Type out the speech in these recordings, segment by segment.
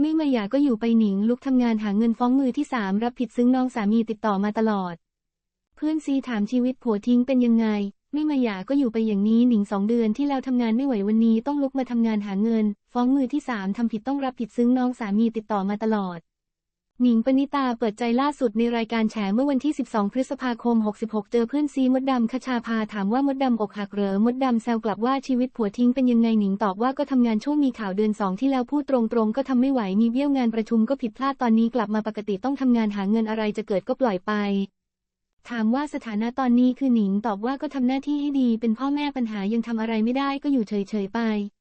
ไม่มาหย่าก็อยู่ไปหนิงลุกทำงานหาเงินฟ้องมือที่สามรับผิดซึ่งน้องสามีติดต่อมาตลอด เพื่อนซีถามชีวิตผัวทิ้งเป็นยังไง ไม่มาหย่าก็อยู่ไปอย่างนี้หนิงสองเดือนที่แล้วทำงานไม่ไหววันนี้ต้องลุกมาทำงานหาเงิน ฟ้องมือที่สามทำผิดต้องรับผิดซึ่งน้องสามีติดต่อมาตลอด หนิงปณิตาเปิดใจล่าสุดในรายการแฉเมื่อวันที่ 12 พฤษภาคม 66 เจอเพื่อนซีมดดำคชาพาถามว่ามดดำอกหักเหรอ มดดำแซวกลับว่าชีวิตผัวทิ้งเป็นยังไงหนิงตอบว่าก็ทำงานช่วงมีข่าวเดือนสองที่แล้วพูดตรงๆ ก็ทำไม่ไหวมีเบี้ยวงานประชุมก็ผิดพลาดตอนนี้กลับมาปกติต้องทำงานหาเงินอะไรจะเกิดก็ปล่อยไป ถามว่าสถานะตอนนี้คือหนิงตอบว่าก็ทำหน้าที่ให้ดี เป็นพ่อแม่ปัญหายังทำอะไรไม่ได้ก็อยู่เฉยๆไป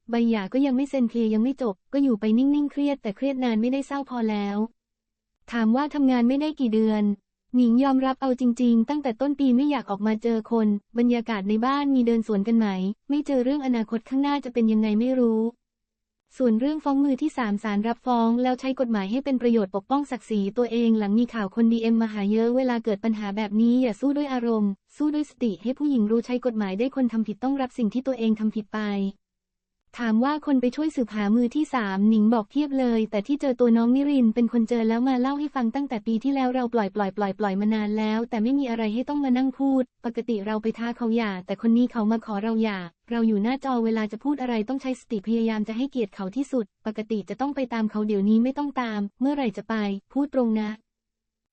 ใบหย่าก็ยังไม่เซ็นเคลียร์ยังไม่จบ ก็อยู่ไปนิ่งๆเครียดแต่เครียดนานไม่ได้เศร้าพอแล้ว ถามว่าทำงานไม่ได้กี่เดือน หนิงยอมรับเอาจริง ๆ ตั้งแต่ต้นปีไม่อยากออกมาเจอคน บรรยากาศในบ้านมีเดินสวนกันไหม ไม่เจอเรื่องอนาคตข้างหน้าจะเป็นยังไงไม่รู้ ส่วนเรื่องฟ้องมือที่สามศาลรับฟ้อง แล้วใช้กฎหมายให้เป็นประโยชน์ปกป้องศักดิ์ศรีตัวเองหลังมีข่าวคนดีเอ็มมาหาเยอะเวลาเกิดปัญหาแบบนี้อย่าสู้ด้วยอารมณ์ สู้ด้วยสติให้ผู้หญิงรู้ใช้กฎหมายได้คนทำผิดต้องรับสิ่งที่ตัวเองทำผิดไป ถามว่าคนไปช่วยสืบหามือที่สามหนิงบอกเพียบเลย แต่ที่เจอตัวน้องนิรินเป็นคนเจอแล้วมาเล่าให้ฟังตั้งแต่ปีที่แล้วเราปล่อยปล่อยปล่อยปล่อยมานานแล้ว แต่ไม่มีอะไรให้ต้องมานั่งพูด ปกติเราไปท้าเขาหย่า แต่คนนี้เขามาขอเราหย่า เราอยู่หน้าจอเวลาจะพูดอะไรต้องใช้สติพยายามจะให้เกียรติเขาที่สุด ปกติจะต้องไปตามเขาเดี๋ยวนี้ไม่ต้องตาม เมื่อไหร่จะไป พูดตรงนะ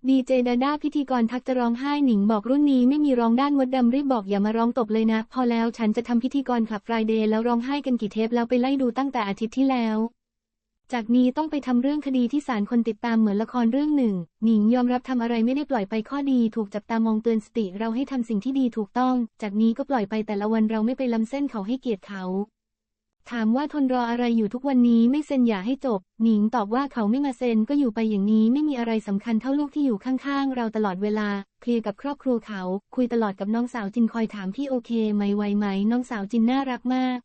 ดีเจดาด้าพิธีกรทักจะร้องไห้หนิงบอกรุ่นนี้ไม่มีร้องด้านมดดำรีบบอกอย่ามาร้องตบเลยนะ พอแล้วฉันจะทำพิธีกรคลับไฟรเดย์แล้วร้องไห้กันกี่เทปแล้วไปไล่ดูตั้งแต่อาทิตย์ที่แล้ว จากนี้ต้องไปทำเรื่องคดีที่ศาลคนติดตามเหมือนละครเรื่องหนึ่ง หนิงยอมรับทำอะไรไม่ได้ปล่อยไปข้อดี ถูกจับตามองเตือนสติเราให้ทำสิ่งที่ดีถูกต้อง จากนี้ก็ปล่อยไปแต่ละวันเราไม่ไปล้ำเส้นเขาให้เกียรติเขา ถามว่าทนรออะไรอยู่ทุกวันนี้ไม่เซ็นอย่าให้จบ หนิงตอบว่าเขาไม่มาเซ็นก็อยู่ไปอย่างนี้ไม่มีอะไรสำคัญเท่าลูกที่อยู่ข้างๆ เราตลอดเวลา เคลียร์กับครอบครัวเขา คุยตลอดกับน้องสาวจินคอยถามพี่โอเคไหมไวไหม น้องสาวจินน่ารักมาก